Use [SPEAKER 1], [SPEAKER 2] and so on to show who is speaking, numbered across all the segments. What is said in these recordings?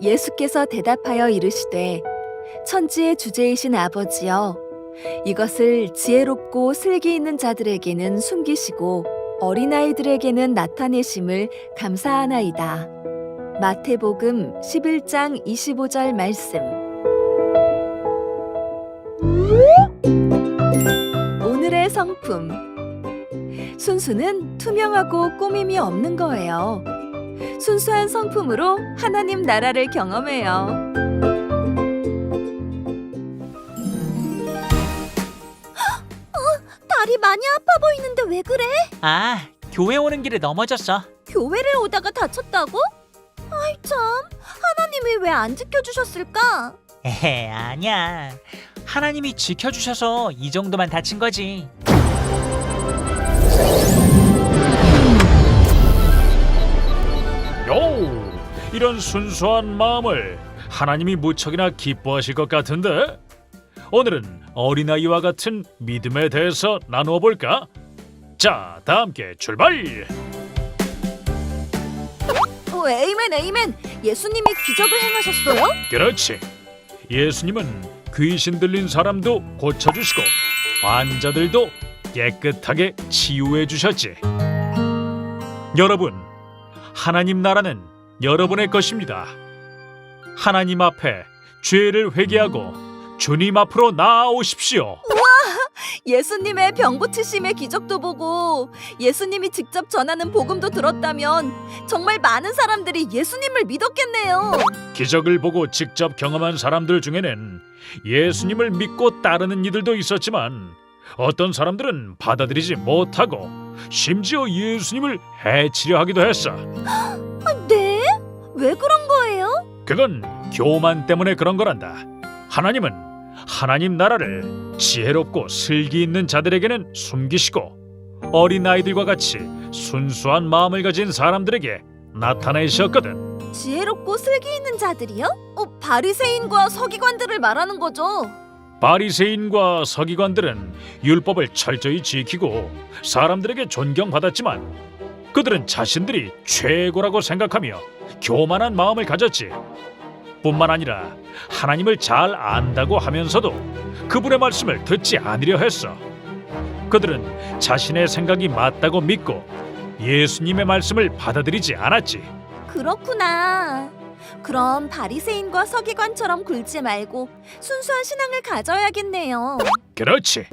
[SPEAKER 1] 예수께서 대답하여 이르시되 천지의 주제이신 아버지여 이것을 지혜롭고 슬기 있는 자들에게는 숨기시고 어린아이들에게는 나타내심을 감사하나이다. 마태복음 11장 25절 말씀 오늘의 성품 순수는 투명하고 꾸밈이 없는 거예요. 순수한 성품으로 하나님 나라를 경험해요.
[SPEAKER 2] 다리 많이 아파 보이는데 왜 그래?
[SPEAKER 3] 아, 교회 오는 길에 넘어졌어.
[SPEAKER 2] 교회를 오다가 다쳤다고? 아이 참, 하나님이 왜 안 지켜주셨을까?
[SPEAKER 3] 에헤, 아니야. 하나님이 지켜주셔서 이 정도만 다친 거지.
[SPEAKER 4] 이런 순수한 마음을 하나님이 무척이나 기뻐하실 것 같은데 오늘은 어린아이와 같은 믿음에 대해서 나누어 볼까? 자, 다 함께 출발!
[SPEAKER 1] 어, 에이멘 에이멘 예수님이 기적을 행하셨어요?
[SPEAKER 4] 그렇지. 예수님은 귀신 들린 사람도 고쳐 주시고 환자들도 깨끗하게 치유해 주셨지. 여러분, 하나님 나라는 여러분의 것입니다. 하나님 앞에 죄를 회개하고 주님 앞으로 나아오십시오.
[SPEAKER 1] 예수님의 병 고치심의 기적도 보고 예수님이 직접 전하는 복음도 들었다면 정말 많은 사람들이 예수님을 믿었겠네요.
[SPEAKER 4] 기적을 보고 직접 경험한 사람들 중에는 예수님을 믿고 따르는 이들도 있었지만 어떤 사람들은 받아들이지 못하고 심지어 예수님을 해치려 하기도 했어.
[SPEAKER 2] 네? 왜 그런 거예요?
[SPEAKER 4] 그건 교만 때문에 그런 거란다. 하나님은 하나님 나라를 지혜롭고 슬기 있는 자들에게는 숨기시고 어린 아이들과 같이 순수한 마음을 가진 사람들에게 나타내셨거든.
[SPEAKER 1] 지혜롭고 슬기 있는 자들이요? 어, 바리새인과 서기관들을 말하는 거죠.
[SPEAKER 4] 바리새인과 서기관들은 율법을 철저히 지키고 사람들에게 존경받았지만 그들은 자신들이 최고라고 생각하며 교만한 마음을 가졌지. 뿐만 아니라 하나님을 잘 안다고 하면서도 그분의 말씀을 듣지 않으려 했어. 그들은 자신의 생각이 맞다고 믿고 예수님의 말씀을 받아들이지 않았지.
[SPEAKER 1] 그렇구나. 그럼 바리새인과 서기관처럼 굴지 말고 순수한 신앙을 가져야겠네요.
[SPEAKER 4] 그렇지.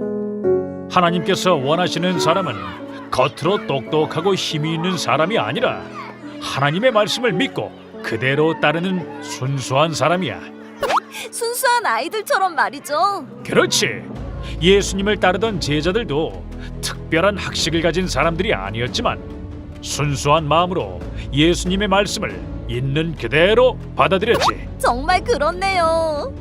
[SPEAKER 4] 하나님께서 원하시는 사람은 겉으로 똑똑하고 힘이 있는 사람이 아니라 하나님의 말씀을 믿고 그대로 따르는 순수한 사람이야.
[SPEAKER 1] 순수한 아이들처럼 말이죠.
[SPEAKER 4] 그렇지. 예수님을 따르던 제자들도 특별한 학식을 가진 사람들이 아니었지만 순수한 마음으로 예수님의 말씀을 있는 그대로 받아들였지.
[SPEAKER 1] 정말 그렇네요.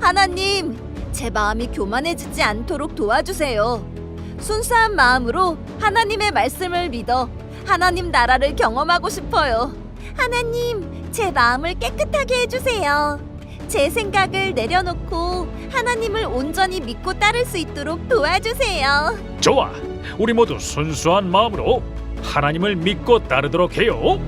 [SPEAKER 1] 하나님, 제 마음이 교만해지지 않도록 도와주세요. 순수한 마음으로 하나님의 말씀을 믿어 하나님 나라를 경험하고 싶어요. 하나님, 제 마음을 깨끗하게 해주세요. 제 생각을 내려놓고 하나님을 온전히 믿고 따를 수 있도록 도와주세요.
[SPEAKER 4] 좋아. 우리 모두 순수한 마음으로 하나님을 믿고 따르도록 해요.